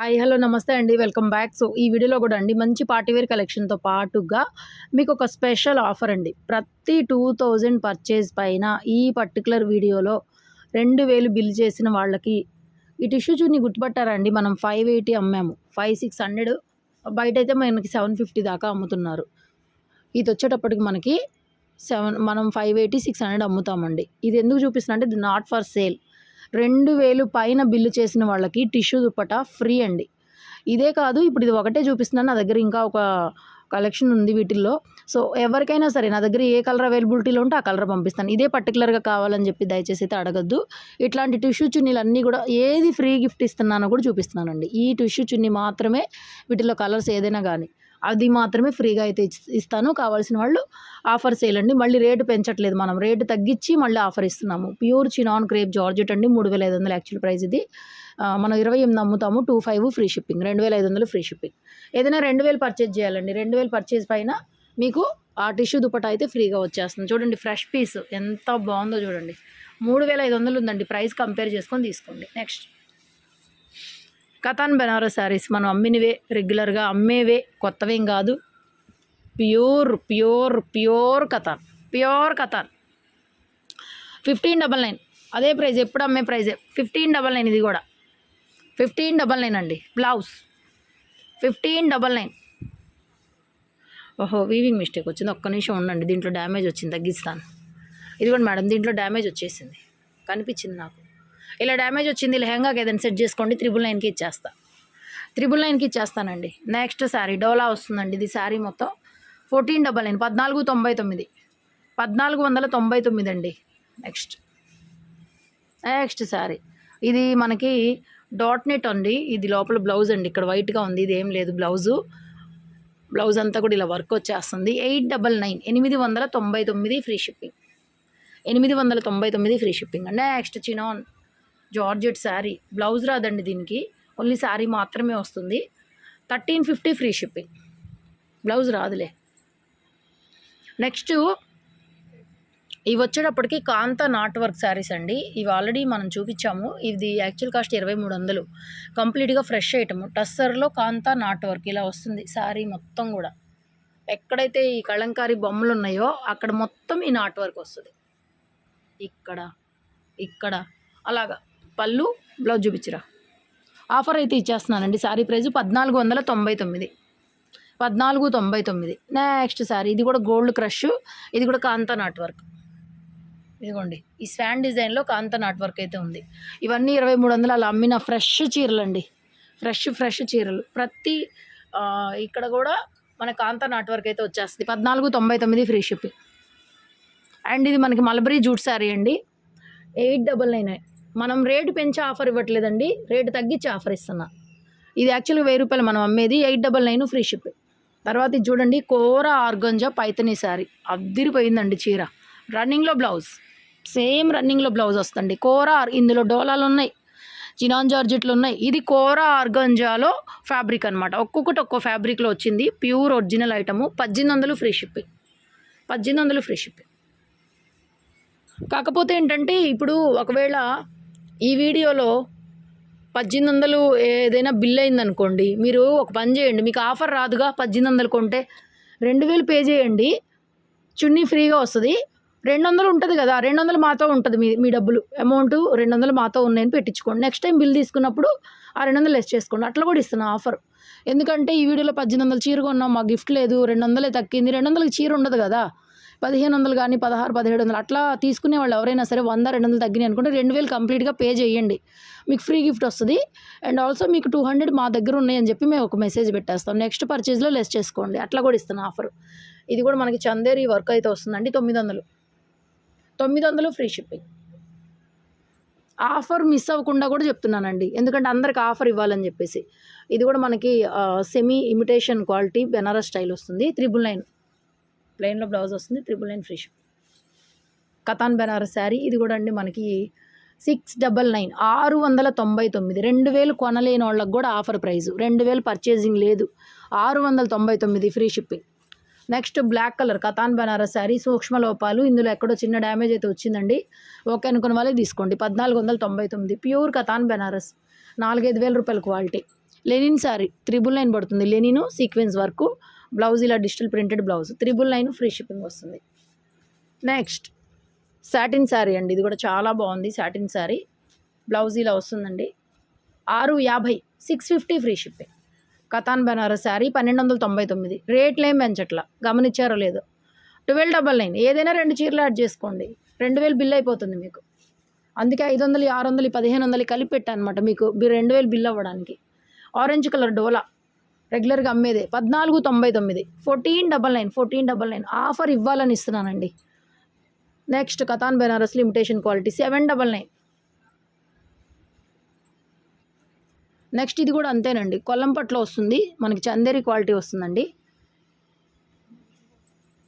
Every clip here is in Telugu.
హాయ్ హలో నమస్తే అండి. Welcome back. సో ఈ వీడియోలో కూడా అండి మంచి పార్టీవేర్ కలెక్షన్తో పాటుగా మీకు ఒక స్పెషల్ ఆఫర్ అండి. ప్రతి టూ థౌజండ్ పర్చేజ్ పైన ఈ పర్టికులర్ వీడియోలో రెండు వేలు బిల్ చేసిన వాళ్ళకి ఈ టిష్యూ చూని గుర్తుపట్టారండి మనం five eighty అమ్మాము. Five six hundred. బయట అయితే మనకి సెవెన్ ఫిఫ్టీ దాకా అమ్ముతున్నారు. ఇది వచ్చేటప్పటికి మనకి సెవెన్ మనం ఫైవ్ ఎయిటీ సిక్స్ హండ్రెడ్ అమ్ముతామండి. ఇది ఎందుకు చూపిస్తున్నా అంటే ఇది నాట్ ఫర్ సేల్ రెండు వేలు పైన బిల్లు చేసిన వాళ్ళకి టిష్యూ దుప్పట ఫ్రీ అండి. ఇదే కాదు ఇప్పుడు ఇది ఒకటే చూపిస్తున్నాను. నా దగ్గర ఇంకా ఒక కలెక్షన్ ఉంది వీటిల్లో. సో ఎవరికైనా సరే నా దగ్గర ఏ కలర్ అవైలబిలిటీలో ఉంటే ఆ కలర్ పంపిస్తాను. ఇదే పర్టికులర్గా కావాలని చెప్పి దయచేసి అయితే అడగద్దు. ఇట్లాంటి టిష్యూ చున్నీలు అన్నీ కూడా ఏది ఫ్రీ గిఫ్ట్ ఇస్తున్నానో కూడా చూపిస్తున్నానండి. ఈ టిష్యూ చున్నీ మాత్రమే వీటిలో కలర్స్ ఏదైనా కానీ. అది మాత్రమే ఫ్రీగా అయితే ఇస్తాను. కావాల్సిన వాళ్ళు ఆఫర్ చేయాలండి మళ్ళీ రేటు పెంచట్లేదు మనం. రేటు తగ్గించి మళ్ళీ ఆఫర్ ఇస్తున్నాము. ప్యూర్ చినాన్ క్రేప్ జార్జెట్ అండి. మూడు వేల ఐదు వందలు యాక్చువల్ ప్రైస్ ఇది. మనం ఇరవై ఎనిమిది అమ్ముతాము. Two five free shipping. రెండు వేల ఐదు వందలు ఫ్రీ షిప్పింగ్. ఏదైనా రెండు వేలు పర్చేజ్ చేయాలండి. రెండు వేలు పర్చేజ్ పైన మీకు ఆ టిష్యూ దుపట అయితే ఫ్రీగా వచ్చేస్తుంది. చూడండి ఫ్రెష్ పీస్ ఎంత బాగుందో చూడండి. మూడు వేల ఐదు వందలు ఉందండి. ప్రైస్ కంపేర్ చేసుకొని తీసుకోండి. నెక్స్ట్. కథాన్ బెనారస్ శారీస్ మనం అమ్మినవే రెగ్యులర్గా అమ్మేవే కొత్తవేం కాదు. Pure pure pure Katan pure Katan. Fifteen double nine అదే ప్రైజ్ ఎప్పుడు అమ్మే ప్రైజే? ఫిఫ్టీన్ డబల్ నైన్ ఇది కూడా. ఫిఫ్టీన్ డబల్ నైన్ అండి బ్లౌజ్. Fifteen double nine. ఓహో వీవింగ్ మిస్టేక్ వచ్చింది ఒక్క నిమిషం ఉండండి దీంట్లో డ్యామేజ్ వచ్చింది తగ్గిస్తాను. ఇదిగోండి మేడం దీంట్లో డ్యామేజ్ వచ్చేసింది కనిపించింది నాకు. ఇలా డ్యామేజ్ వచ్చింది లెహంగాకి ఏదైనా సెట్ చేసుకోండి త్రిబుల్ నైన్కి ఇచ్చేస్తా. త్రిబుల్ నైన్కి ఇచ్చేస్తానండి. నెక్స్ట్ శారీ డోలా వస్తుందండి. ఇది శారీ మొత్తం ఫోర్టీన్ డబల్ నైన్ పద్నాలుగు తొంభై తొమ్మిది. పద్నాలుగు వందల తొంభై తొమ్మిది అండి. నెక్స్ట్ నెక్స్ట్ శారీ ఇది మనకి డాట్ నెట్ అండి. ఇది లోపల బ్లౌజ్ అండి. ఇక్కడ వైట్గా ఉంది. ఇది ఏం లేదు బ్లౌజు బ్లౌజ్ అంతా కూడా ఇలా వర్క్ వచ్చేస్తుంది. ఎయిట్ డబల్ నైన్ ఎనిమిది వందల తొంభై తొమ్మిది ఫ్రీ షిప్పింగ్ ఎనిమిది వందల తొంభై తొమ్మిది ఫ్రీ షిప్పింగ్ అండి next chinon georgette sari. Blouse రాదండి దీనికి. ఓన్లీ శారీ మాత్రమే వస్తుంది. Thirteen fifty free shipping. Blouse రాదులే. నెక్స్ట్ ఇవి వచ్చేటప్పటికి కాంతా నాట్ వర్క్ శారీస్ అండి. ఇవి ఆల్రెడీ మనం చూపించాము. ఇది యాక్చువల్ కాస్ట్ ఇరవై మూడు వందలు. కంప్లీట్గా ఫ్రెష్ ఐటమ్. టస్సర్లో కాంతా నాట్ వర్క్ ఇలా వస్తుంది శారీ మొత్తం కూడా. ఎక్కడైతే ఈ కళంకారీ బొమ్మలు ఉన్నాయో అక్కడ మొత్తం ఈ నాట్ వర్క్ వస్తుంది. ఇక్కడ ఇక్కడ అలాగా. పళ్ళు బ్లౌజ్ చూపించరా. ఆఫర్ అయితే ఇచ్చేస్తున్నానండి. శారీ ప్రైస్ పద్నాలుగు వందల తొంభై తొమ్మిది. పద్నాలుగు తొంభై తొమ్మిది. నెక్స్ట్ శారీ ఇది కూడా గోల్డ్ క్రష్. ఇది కూడా కాంతా నాట్ వర్క్. ఇదిగోండి. ఈ స్వాన్ డిజైన్లో కాంతా నాట్ వర్క్ అయితే ఉంది. ఇవన్నీ ఇరవై మూడు వందలు. అలా అమ్మిన ఫ్రెష్ చీరలు అండి ఫ్రెష్ ఫ్రెష్ చీరలు. ప్రతి ఇక్కడ కూడా మన కాంతా నాట్ వర్క్ అయితే వచ్చేస్తుంది. పద్నాలుగు తొంభై తొమ్మిది ఫ్రీ షిప్పింగ్ అండ్ ఇది మనకి మలబరీ జూట్ శారీ అండి. Eight double nine. మనం రేటు పెంచి ఆఫర్ ఇవ్వట్లేదండి. రేటు తగ్గించి ఆఫర్ ఇస్తున్నా. ఇది యాక్చువల్గా వెయ్యి రూపాయలు మనం అమ్మేది eight double nine free ship. తర్వాత ఇది చూడండి కోర ఆర్గంజా పైతనీ శారీ అద్దిరిపోయిందండి చీర. రన్నింగ్లో బ్లౌజ్ సేమ్ రన్నింగ్లో బ్లౌజ్ వస్తుంది కోర ఆర్- ఇందులో డోలాలు ఉన్నాయి. చినాన్ జార్జెట్లు ఉన్నాయి. ఇది కోర ఆర్గంజాలో ఫ్యాబ్రిక్ అనమాట ఒక్కొక్కటి ఒక్కో ఫ్యాబ్రిక్లో వచ్చింది. ప్యూర్ ఒరిజినల్ ఐటము పద్దెనిమిది వందలు ఫ్రీ షిప్పింగ్ పద్దెనిమిది వందలు ఫ్రీ షిప్పింగ్ కాకపోతే ఏంటంటే ఇప్పుడు ఒకవేళ ఈ వీడియోలో పద్దెనిమిది వందలు ఏదైనా బిల్ అయిందనుకోండి మీరు ఒక పని చేయండి మీకు ఆఫర్ రాదుగా పద్దెనిమిది వందలు కొంటే రెండు వేలు పే చేయండి చున్నీ ఫ్రీగా వస్తుంది రెండు వందలు ఉంటుంది కదా రెండు వందలు మాతో ఉంటుంది మీ మీ డబ్బులు అమౌంట్ రెండు వందలు మాతో ఉన్నాయని పెట్టించుకోండి నెక్స్ట్ టైం బిల్ తీసుకున్నప్పుడు ఆ రెండు వందలు లెస్ చేసుకోండి అట్లా కూడా ఇస్తున్నా ఆఫర్. ఎందుకంటే ఈ వీడియోలో పద్దెనిమిది వందలు చీర కొన్నాం మా గిఫ్ట్ లేదు రెండు వందలే తక్కింది రెండు వందలకి చీర ఉండదు కదా పదిహేను వందలు కానీ పదహారు పదిహేడు వందలు అట్లా తీసుకునే వాళ్ళు ఎవరైనా సరే వంద రెండు వందలు తగ్గినాయి అనుకుంటే రెండు వేలు కంప్లీట్గా పే చేయండి. మీకు ఫ్రీ గిఫ్ట్ వస్తుంది. అండ్ ఆల్సో మీకు టూ హండ్రెడ్ మా దగ్గర ఉన్నాయని చెప్పి మేము ఒక మెసేజ్ పెట్టేస్తాం. నెక్స్ట్ పర్చేజ్లో లెస్ చేసుకోండి. అట్లా కూడా ఇస్తాను ఆఫర్. ఇది కూడా మనకి చందేరి వర్క్ అయితే వస్తుందండి తొమ్మిది వందలు తొమ్మిది వందలు ఫ్రీ షిప్పింగ్. ఆఫర్ మిస్ అవ్వకుండా కూడా చెప్తున్నానండి. ఎందుకంటే అందరికి ఆఫర్ ఇవ్వాలని చెప్పేసి. ఇది కూడా మనకి semi imitation quality Benares style వస్తుంది త్రిబుల్ నైన్. ప్లెయిన్లో బ్లౌజ్ వస్తుంది triple nine free ship Katan Benares sari ఇది కూడా అండి మనకి సిక్స్ డబల్ నైన్ ఆరు వందల తొంభై తొమ్మిది రెండు వేలు కొనలేని వాళ్ళకి కూడా ఆఫర్ ప్రైస్. రెండు వేలు పర్చేసింగ్ లేదు ఆరు వందల తొంభై తొమ్మిది free shipping next black colour Katan Benares sari సూక్ష్మ లోపాలు ఇందులో ఎక్కడో చిన్న డ్యామేజ్ అయితే వచ్చిందండి. ఓకే అనుకున్న వాళ్ళే తీసుకోండి. పద్నాలుగు వందల తొంభై తొమ్మిది ప్యూర్ కథాన్ బెనారస్ నాలుగైదు వేల రూపాయల quality. Linen sari triple nine పడుతుంది. లెనిన్ సీక్వెన్స్ వర్క్ బ్లౌజ్ ఇలా digital printed blouse. Triple nine free shipping వస్తుంది. నెక్స్ట్ సాటిన్ శారీ అండి. ఇది కూడా చాలా బాగుంది సాటిన్ శారీ బ్లౌజ్ ఇలా వస్తుందండి. ఆరు యాభై six fifty free shipping. Katan Benares sari పన్నెండు వందల తొంభై తొమ్మిది రేట్లు ఏం పెంచట్లా గమనించారో లేదో. ట్వెల్వ్ డబల్ నైన్ ఏదైనా రెండు చీరలు యాడ్ చేసుకోండి. రెండు వేలు బిల్ అయిపోతుంది మీకు. అందుకే ఐదు వందలు ఆరు వందలు పదిహేను వందలు కలిపి పెట్టాను అనమాట మీకు. మీరు రెండు వేలు బిల్ అవ్వడానికి. Orange colour Dola. రెగ్యులర్గా అమ్మేదే. పద్నాలుగు తొంభై తొమ్మిది. Fourteen double nine fourteen double nine. Offer ఇవ్వాలని ఇస్తున్నానండి. Next Katan Banaras limitation quality seven double nine. Next ఇది కూడా అంతేనండి. కొల్లంపట్లో వస్తుంది. మనకి చందేరి క్వాలిటీ వస్తుందండి.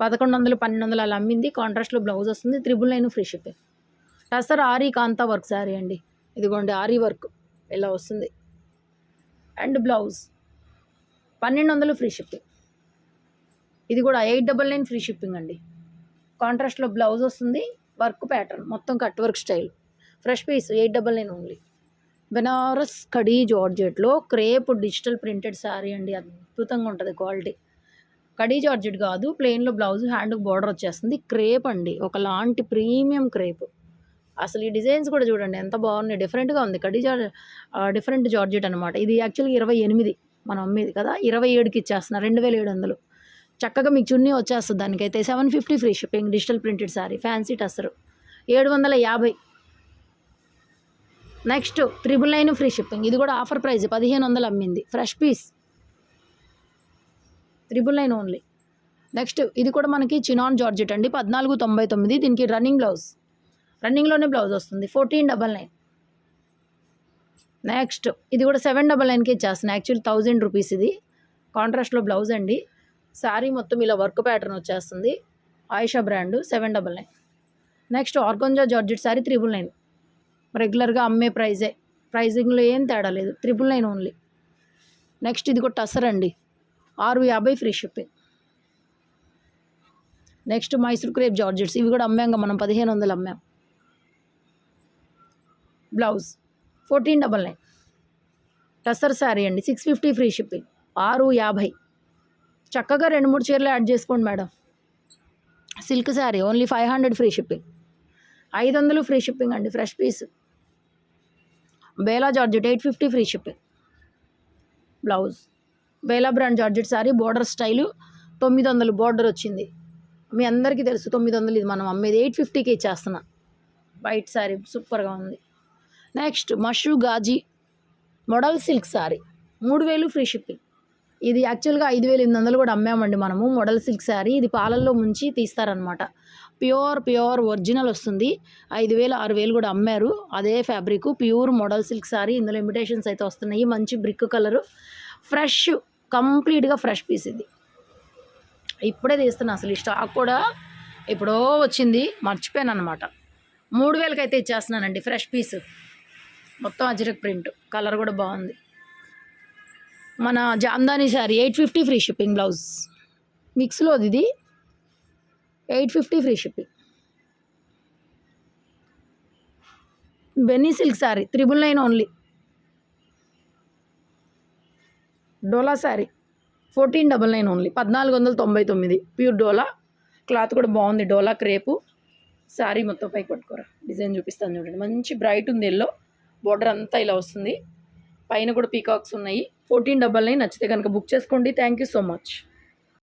పదకొండు వందలు పన్నెండు వందలు అలా అమ్మింది. కాంట్రాస్ట్లో బ్లౌజ్ వస్తుంది. Triple nine free shipping. Tussar aari kantha work sari అండి. ఇదిగోండి ఆరీ వర్క్. ఇలా వస్తుంది. And blouse. పన్నెండు వందలు ఫ్రీ షిప్పింగ్. ఇది కూడా eight double nine free shipping అండి. కాంట్రాస్ట్లో బ్లౌజ్ వస్తుంది వర్క్ ప్యాటర్న్ మొత్తం cut work style. Fresh piece eight double nine only. Benares Khaddi జార్జెట్లో crepe digital printed sari అండి అద్భుతంగా ఉంటుంది క్వాలిటీ. కడీ జార్జెట్ కాదు ప్లెయిన్లో బ్లౌజ్ హ్యాండ్కి బార్డర్ వచ్చేస్తుంది. క్రేప్ అండి ఒకలాంటి ప్రీమియం క్రేప్. అసలు ఈ డిజైన్స్ కూడా చూడండి ఎంత బాగున్నాయి. డిఫరెంట్గా ఉంది. కడీ జార్ డిఫరెంట్ జార్జెట్ అనమాట ఇది యాక్చువల్గా ఇరవై ఎనిమిది. మనం అమ్మేది కదా ఇరవై ఏడుకి ఇచ్చేస్తున్నా రెండు వేల ఏడు వందలు. చక్కగా మీకు చున్నీ వచ్చేస్తుంది దానికైతే. Seven fifty free shipping digital printed sari fancy tussar ఏడు వందల యాభై. Next triple nine free shipping. ఇది కూడా ఆఫర్ ప్రైస్ పదిహేను వందలు అమ్మింది. Fresh piece. Triple nine only. Next ఇది కూడా మనకి చినాన్ జార్జెట్ అండి. పద్నాలుగు తొంభై తొమ్మిది. దీనికి రన్నింగ్ బ్లౌజ్. రన్నింగ్లోనే బ్లౌజ్ వస్తుంది. Fourteen double nine. నెక్స్ట్ ఇది కూడా సెవెన్ డబల్ నైన్కి చేస్తాను యాక్చువల్ థౌజండ్ రూపీస్ ఇది. కాంట్రాస్ట్లో బ్లౌజ్ అండి. శారీ మొత్తం ఇలా వర్క్ ప్యాటర్న్ వచ్చేస్తుంది. Ayesha brand seven double nine next organza georgette sari triple nine రెగ్యులర్గా అమ్మే ప్రైజే ప్రైజింగ్లో ఏం తేడా లేదు. త్రిబుల్ నైన్ ఓన్లీ నెక్స్ట్ ఇది కూడా టసర్ అండి. ఆరు యాభై free shipping next Mysore crepe georgettes ఇవి కూడా అమ్మాం మనం పదిహేను వందలు అమ్మాం. Blouse fourteen double nine. Tussar sari అండి. Six fifty free shipping. ఆరు యాభై. చక్కగా రెండు మూడు చీరలు యాడ్ చేసుకోండి madam. Silk sari only five hundred free shipping. ఐదు వందలు ఫ్రీ షిప్పింగ్ అండి fresh piece. Bela georgette eight fifty free shipping. Blouse. Bela brand georgette sari border style తొమ్మిది వందలు బోర్డర్ వచ్చింది. మీ అందరికీ తెలుసు తొమ్మిది వందలు ఇది మనం అమ్మేది. ఎయిట్ ఫిఫ్టీకి ఇచ్చేస్తున్నా. వైట్ శారీ సూపర్గా ఉంది. Next Mashru Gaji model silk sari. మూడు వేలు ఫ్రీ షిప్పింగ్. ఇది యాక్చువల్గా ఐదు వేలు ఎనిమిది వందలు కూడా అమ్మామండి మనము మోడల్ సిల్క్ శారీ. ఇది పాలల్లో ముంచి తీస్తారనమాట ప్యూర్ ప్యూర్ ఒరిజినల్ వస్తుంది. ఐదు వేలు ఆరు వేలు కూడా అమ్మారు. అదే fabric pure model silk sari. ఇందులో ఇమిటేషన్స్ అయితే వస్తున్నాయి. మంచి బ్రిక్ కలరు. ఫ్రెష్ కంప్లీట్గా ఫ్రెష్ పీస్ ఇది. ఇప్పుడే తీస్తున్నా అసలు. ఈ స్టాక్ కూడా ఎప్పుడో వచ్చింది. మర్చిపోయాను అనమాట మూడు వేలకైతే ఇచ్చేస్తున్నానండి ఫ్రెష్ పీస్. మొత్తం అజరక్ ప్రింట్. కలర్ కూడా బాగుంది. మన Jamdani sari eight fifty free shipping blouse. మిక్స్లో ఇది. Eight fifty free shipping. Benny silk sari triple nine only. Dola sari fourteen double nine only. పద్నాలుగు వందల తొంభై తొమ్మిది. ప్యూర్ డోలా. క్లాత్ కూడా బాగుంది. డోలా క్రేపు. శారీ మొత్తం పైకి పట్టుకోరా. డిజైన్ చూపిస్తాను చూడండి. మంచి బ్రైట్ ఉంది ఎల్లో. బోర్డర్ అంతా ఇలా వస్తుంది. పైన కూడా పీకాక్స్ ఉన్నాయి. ఫోర్టీన్ డబల్ నైన్ నచ్చితే కనుక బుక్ చేసుకోండి. Thank you so much.